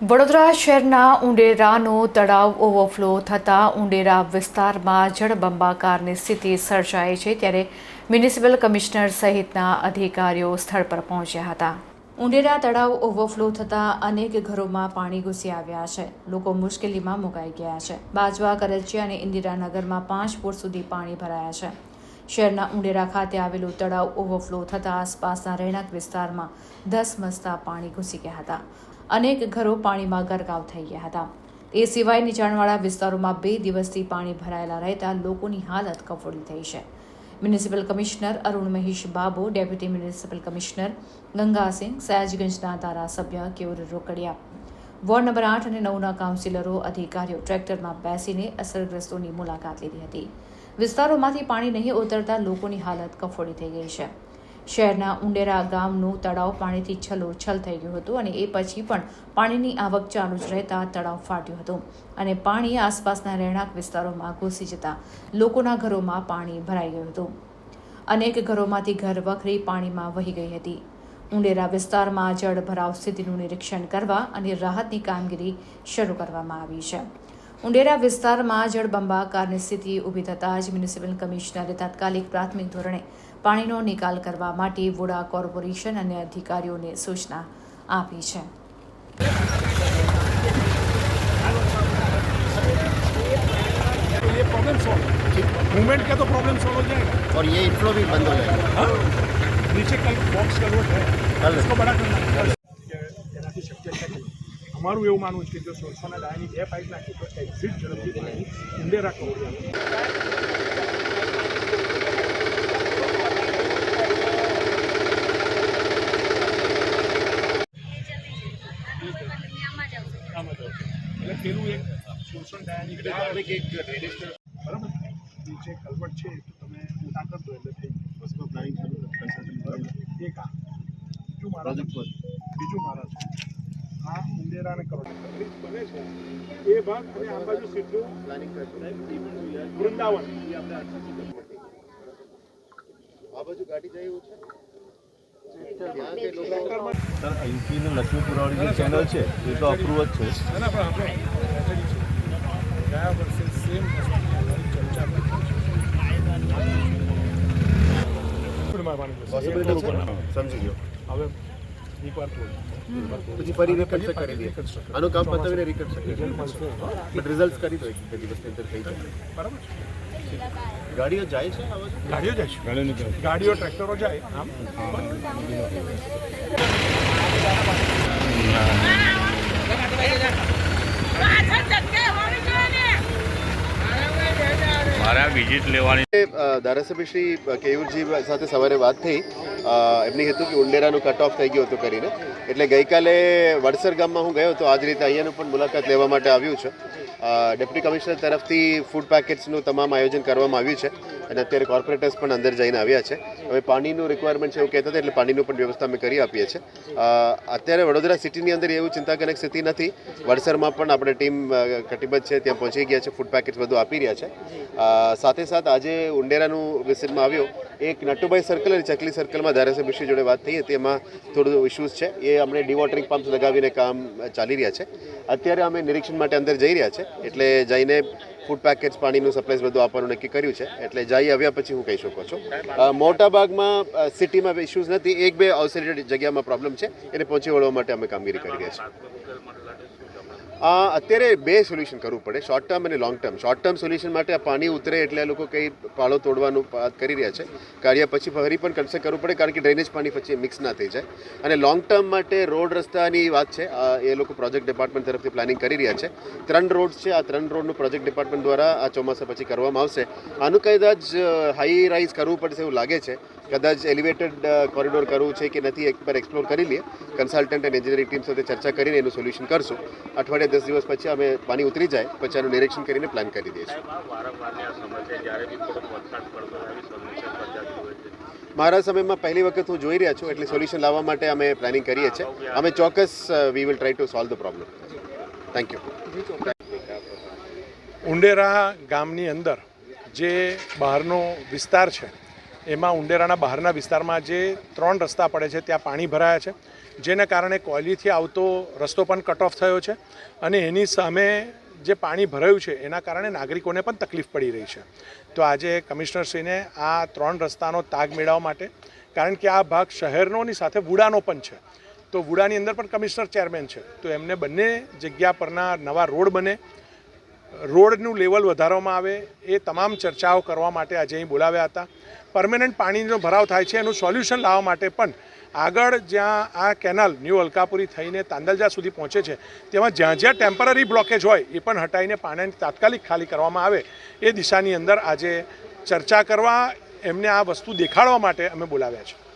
વડોદરા શહેરના ઉંડેરાનો તળાવ ઓવરફ્લો થતાં ઉંડેરા વિસ્તારમાં જળબંબાકારની સ્થિતિ સર્જાઈ છે ત્યારે મ્યુનિસિપલ કમિશનર સહિતના અધિકારીઓ સ્થળ પર પહોંચ્યા હતા. ઉંડેરા તળાવ ઓવરફ્લો થતાં અનેક ઘરોમાં પાણી ઘૂસી આવ્યા છે. લોકો મુશ્કેલીમાં મુકાઈ ગયા છે. બાજવા, કરજિયા અને ઇન્દિરાનગરમાં પાંચ ફૂટ સુધી પાણી ભરાયા છે. શહેરના ઉંડેરા ખાતે આવેલું તળાવ ઓવરફ્લો થતાં આસપાસના રહેણાંક વિસ્તારમાં ધસમસતા પાણી ઘૂસી ગયા હતા. અનેક ઘરો પાણીમાં ગરકાવ થઈ ગયા હતા. એ સિવાય નીચાણવાળા વિસ્તારોમાં બે દિવસથી પાણી ભરાયેલા રહેતા લોકોની હાલત કફોડી થઈ છે. Municipal commissioner Arun Mahesh Babu, deputy municipal commissioner Gangasinh, સયાજગંજના ધારાસભ્ય કેવર રોકડિયા, વોર્ડ નંબર આઠ અને નવના કાઉન્સિલરો, અધિકારીઓ ટ્રેક્ટરમાં બેસીને અસરગ્રસ્તોની મુલાકાત લીધી હતી. વિસ્તારોમાંથી પાણી નહીં ઉતરતા લોકોની હાલત કફોડી થઈ ગઈ છે. શહેરના ઉંડેરા ગામનું તળાવ પાણીથી છલોછલ થઈ ગયું હતું અને એ પછી પણ પાણીની આવક ચાલુ જ રહેતા તળાવ ફાટ્યું હતું અને પાણી આસપાસના રહેણાંક વિસ્તારોમાં ઘૂસી જતા લોકોના ઘરોમાં પાણી ભરાઈ ગયું હતું. અનેક ઘરોમાંથી ઘર વખરી પાણીમાં વહી ગઈ હતી. ઉંડેરા વિસ્તારમાં જળ ભરાવ સ્થિતિનું નિરીક્ષણ કરવા અને રાહતની કામગીરી શરૂ કરવામાં આવી છે. ઉંડેરા વિસ્તારમાં જળબંબાકારની સ્થિતિ ઊભી થતાં જ મ્યુનિસિપલ કમિશનરે તાત્કાલિક પ્રાથમિક ધોરણે પાણીનો નિકાલ કરવા માટે વુડા કોર્પોરેશન અને અધિકારીઓને સૂચના આપી છે ये प्रॉब्लम सॉल्व मूवमेंट का तो प्रॉब्लम सॉल्व हो जाएगा और ये इनफ्लो भी बंद हो जाएगा हाँ? नीचे कल બોક્સ કન્વર્ટ है કલ. इसको बड़ा करना है કે એનાથી શક્ય છે નહીં. અમારું એવું માનવું છે કે જો સોળસોના ડાયાની બે પાઇપ નાખી તો એક્ઝિટ ઝડપથી પાણી ઉંડેરા કવર બરાબર? નીચે કલવટ છે તો તમે મોટા કર દો એટલે થઈ ગયું. એક આ. બીજું મારા બીજું મારા છે. આ ઉંદેરા અને કરોડ બને છે. એ ભાગ અને આ બાજુ સીધું વૃંદાવન. આ બાજુ ગાડી જાય એવું છે? સર અહીંથી લક્ષ્મીપુરાવાળી જે ચેનલ છે એ તો અપ્રુવ જ છે. ગયા વર્ષે સેમ સમજી ગયો. હવે પછી ફરી રિકન્સ્ટ્રક્ટ કરી આનું કામ પતાવીને રિકન્સ્ટ્રક્ટ બટ રિઝલ્ટ કરી દો એક દિવસની અંદર થઈ જાય. બરાબર ગાડીઓ જાય છે ગાડીઓ જાય છે. ગાડીઓ ટ્રેક્ટરો જાય. આમ. વિઝિટ લેવાની. ધારાસભ્ય શ્રી કેયુરજી સાથે સવારે વાત થઈ. એમની હતું કે ઉંડેરાનું કટ ઓફ થઈ ગયું હતું કરીને. એટલે ગઈકાલે વડસર ગામમાં હું ગયો હતો આ જ રીતે અહીંયાનું પણ મુલાકાત લેવા માટે આવ્યું છે. ડેપ્યુટી કમિશનર તરફથી ફૂડ પેકેટ્સનું તમામ આયોજન કરવામાં આવ્યું છે. અને અત્યારે કોર્પોરેટર્સ પણ અંદર જઈને આવ્યા છે. હવે પાણીનું રિક્વાયરમેન્ટ છે એવું કહેતા હતા એટલે પાણીનું પણ વ્યવસ્થા અમે કરી આપીએ છીએ. અત્યારે વડોદરા સિટીની અંદર એવું ચિંતાજનક સ્થિતિ નથી. વડસરમાં પણ આપણે ટીમ કટિબદ્ધ છે, ત્યાં પહોંચી ગયા છે ફૂડ પેકેટ્સ બધું આપી રહ્યા છે. સાથે સાથ આજે ઉંડેરાનું વિઝિટમાં આવ્યો. એક નટુભાઈ સર્કલ અને ચકલી સર્કલમાં ધારાસભ્યશ્રી જોડે વાત થઈ હતી. એમાં થોડું ઇશ્યુઝ છે. એ અમને ડિવોટરિંગ પમ્પ્સ લગાવીને કામ ચાલી રહ્યા છે. અત્યારે અમે નિરીક્ષણ માટે અંદર જઈ રહ્યા છે. એટલે જઈને ફૂડ પેકેટ્સ પાણીનું સપ્લાય બધું આપવાનું નક્કી કર્યું છે. એટલે જઈ આવ્યા પછી હું કહી શકો છું. અ, મોટા ભાગમાં અ, સિટીમાં ઇશ્યુઝ નથી. એક બે આઉટસાઇડ જગ્યામાં પ્રોબ્લેમ છે. એને પહોંચી વળવા માટે અમે કામગીરી કરી રહ્યા છીએ. અત્યારે બે સોલ્યુશન કરવું પડે શોર્ટ ટર્મ અને long term short term solution માટે પાણી ઉતરે એટલે લોકો કંઈ પાળો તોડવાનું વાત કરી રહ્યા છે. કાર્ય પછી ફરી પણ કન્સલ્ટ કરવું પડે, કારણ કે ડ્રેનેજ પાણી પછી મિક્સ ના થઈ જાય. અને લોંગ ટર્મ માટે રોડ રસ્તાની વાત છે એ લોકો પ્રોજેક્ટ ડિપાર્ટમેન્ટ તરફથી પ્લાનિંગ કરી રહ્યા છે. ત્રણ રોડ છે, આ ત્રણ રોડનું પ્રોજેક્ટ ડિપાર્ટમેન્ટ દ્વારા આ ચોમાસા પછી કરવામાં આવશે. આનું કદાચ હાઈ રાઇઝ કરવું પડશે એવું લાગે છે. કદાચ એલિવેટેડ કોરિડોર કરવું છે કે નથી એક પર એક્સપ્લોર કરી લઈએ. કન્સલ્ટન્ટ અને એન્જિનિયરિંગ ટીમ સાથે ચર્ચા કરીને એનું સોલ્યુશન કરશું. અઠવાડિયા દસ દિવસ પછી અમે પાણી ઉતરી જાય પછી આનું નિરીક્ષણ કરીને પ્લાન કરી દઈશું. મારા સમયમાં પહેલી વખત હું જોઈ રહ્યા છું એટલે સોલ્યુશન લાવવા માટે અમે પ્લાનિંગ કરીએ છીએ. અમે ચોક્કસ we will try to solve the problem thank you Undera ગામની અંદર જે બહારનો વિસ્તાર છે એમાં ઉંડેરાના બહારના વિસ્તારમાં જે ત્રણ રસ્તા પડે છે, ત્યાં પાણી ભરાયા છે. જેના કારણે કોયલીથી આવતો રસ્તો પણ કટ ઓફ થયો છે અને એની સામે જે પાણી ભરાયું છે, એના કારણે નાગરિકોને પણ તકલીફ પડી રહી છે. તો આજે કમિશનરશ્રીને આ ત્રણ રસ્તાનો તાગ મેળવવા માટે, કારણ કે આ ભાગ શહેરનોની સાથે વુડાનો પણ છે. તો વુડાની અંદર પણ કમિશનર ચેરમેન છે. તો એમને બંને જગ્યા પરના નવા રોડ બને રોડનું લેવલ વધારવામાં આવે એ તમામ ચર્ચાઓ કરવા માટે આજે અહીં બોલાવ્યા હતા. પરમેનન્ટ પાણીનો ભરાવ થાય છે, એનું સોલ્યુશન લાવવા માટે પણ આગળ જ્યાં આ કેનાલ ન્યૂ અલકાપુરી થઈને તાંદલજા સુધી પહોંચે છે, તેમાં જ્યાં જ્યાં ટેમ્પરરી બ્લોકેજ હોય એ પણ હટાઈને પાણીને તાત્કાલિક ખાલી કરવામાં આવે એ દિશાની અંદર આજે ચર્ચા કરવા એમને આ વસ્તુ દેખાડવા માટે અમે બોલાવ્યા છે.